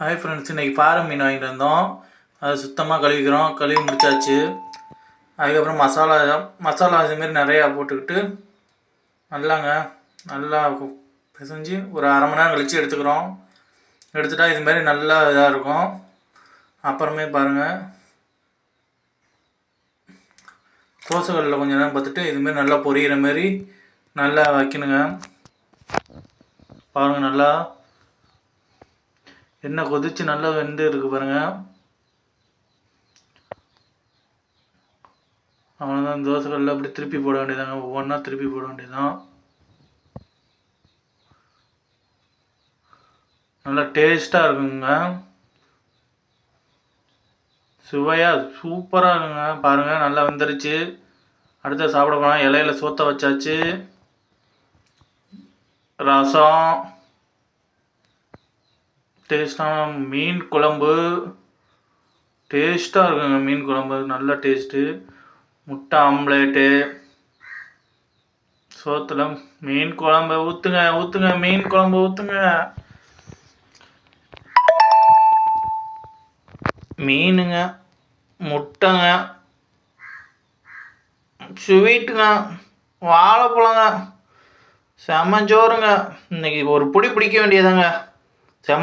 Hi friends இன்றைக்கி பாறை மீன் வாங்கிட்டு வந்தோம். அதை சுத்தமாக கழுவிக்கிறோம். கழுவி முடிச்சாச்சு. அதுக்கப்புறம் மசாலா மசாலா இதுமாரி நிறையா போட்டுக்கிட்டு நல்லாங்க நல்லா பிசைஞ்சு ஒரு அரை மணி நேரம் கழித்து எடுத்துக்கிறோம். எடுத்துட்டா இதுமாரி நல்லா இதாக இருக்கும். அப்புறமே பாருங்கள் தோசைகளில் கொஞ்சம் நேரம் பார்த்துட்டு இதுமாரி நல்லா பொரியிற மாதிரி நல்லா வைக்கணுங்க. பாருங்கள் நல்லா எண்ணெய் கொதிச்சு நல்லா வெந்து இருக்கு பாருங்க. அவ்வளோதான் தோசைகள்லாம் அப்படி திருப்பி போட வேண்டியதாங்க ஒவ்வொன்றா திருப்பி போட வேண்டியதான் நல்லா டேஸ்ட்டாக இருக்குங்க. சுவையாக சூப்பராக இருக்குங்க. பாருங்கள் நல்லா வெந்துருச்சு. அடுத்து சாப்பிட போனால் இலையில சோத்த வச்சாச்சு. ரசம். டேஸ்ட்டான மீன் குழம்பு. டேஸ்ட்டாக இருக்குங்க மீன் குழம்பு. நல்ல டேஸ்ட்டு. முட்டை ஆம்லேட்டு. சோத்தில் மீன் குழம்பு ஊற்றுங்க ஊற்றுங்க மீன் குழம்பு ஊற்றுங்க மீனுங்க முட்டைங்க ஸ்வீட்டுங்க வாழைப்பழங்க செம்மஞ்சோறுங்க. இன்னைக்கு ஒரு புடி பிடிக்க வேண்டியதாங்க. செம்ம